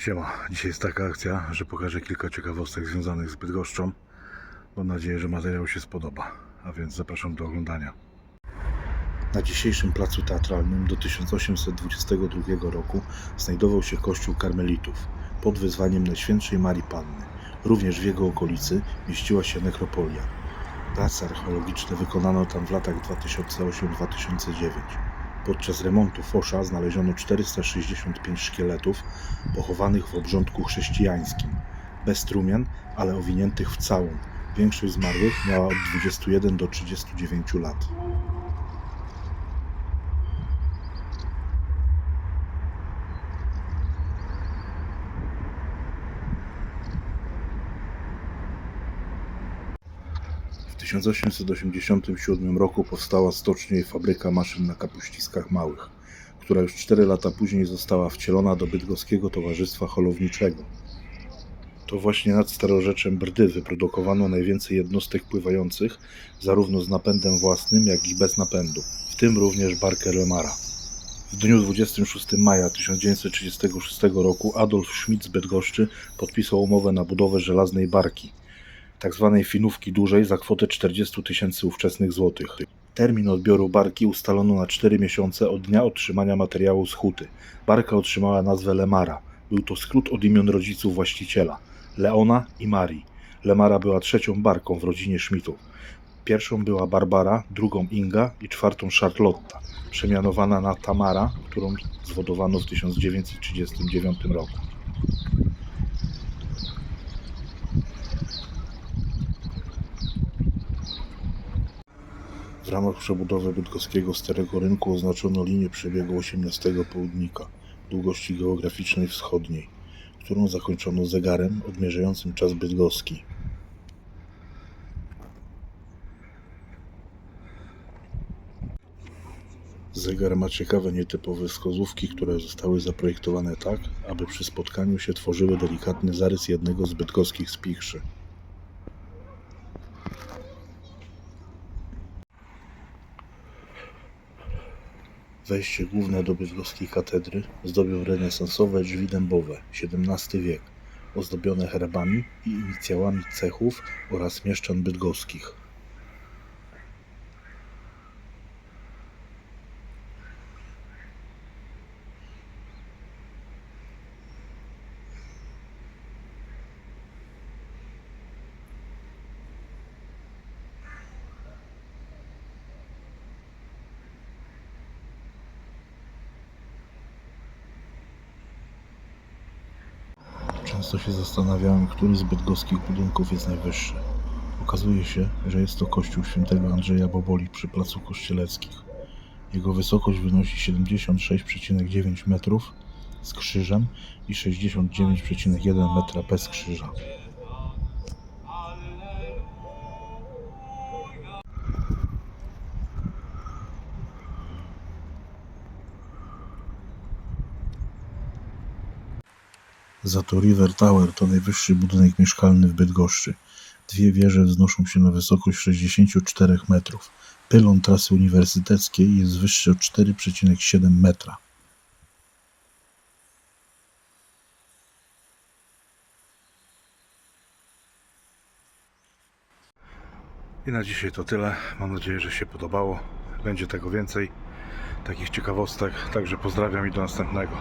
Siema, dzisiaj jest taka akcja, że pokażę kilka ciekawostek związanych z Bydgoszczą. Mam nadzieję, że materiał się spodoba, a więc zapraszam do oglądania. Na dzisiejszym placu teatralnym do 1822 roku znajdował się kościół karmelitów pod wyzwaniem Najświętszej Marii Panny. Również w jego okolicy mieściła się nekropolia. Prace archeologiczne wykonano tam w latach 2008-2009. Podczas remontu fosza znaleziono 465 szkieletów pochowanych w obrządku chrześcijańskim, bez trumian, ale owiniętych w całun. Większość zmarłych miała od 21 do 39 lat. 1887 roku powstała stocznia i fabryka maszyn na kapuściskach małych, która już 4 lata później została wcielona do Bydgoskiego Towarzystwa Holowniczego. To właśnie nad starorzeczem Brdy wyprodukowano najwięcej jednostek pływających, zarówno z napędem własnym, jak i bez napędu, w tym również barkę Lemara. W dniu 26 maja 1936 roku Adolf Schmidt z Bydgoszczy podpisał umowę na budowę żelaznej barki, tak zwanej finówki dużej za kwotę 40 tysięcy ówczesnych złotych. Termin odbioru barki ustalono na 4 miesiące od dnia otrzymania materiału z huty. Barka otrzymała nazwę Lemara. Był to skrót od imion rodziców właściciela Leona i Marii. Lemara była trzecią barką w rodzinie Schmidtów. Pierwszą była Barbara, drugą Inga i czwartą Charlotta, przemianowana na Tamara, którą zwodowano w 1939 roku. W ramach przebudowy bydgoskiego Starego Rynku oznaczono linię przebiegu 18 południka długości geograficznej wschodniej, którą zakończono zegarem odmierzającym czas bydgoski. Zegar ma ciekawe, nietypowe wskazówki, które zostały zaprojektowane tak, aby przy spotkaniu się tworzyły delikatny zarys jednego z bydgoskich spichrzy. Wejście główne do bydgoskiej katedry zdobią renesansowe drzwi dębowe, XVII wiek, ozdobione herbami i inicjałami cechów oraz mieszczan bydgoskich. Często się zastanawiałem, który z bydgoskich budynków jest najwyższy. Okazuje się, że jest to kościół świętego Andrzeja Boboli przy placu Kościeleckich. Jego wysokość wynosi 76,9 metrów z krzyżem i 69,1 metra bez krzyża. Za to River Tower to najwyższy budynek mieszkalny w Bydgoszczy. Dwie wieże wznoszą się na wysokość 64 metrów. Pylon trasy uniwersyteckiej jest wyższy o 4,7 metra. I na dzisiaj to tyle. Mam nadzieję, że się podobało. Będzie tego więcej, takich ciekawostek. Także pozdrawiam i do następnego.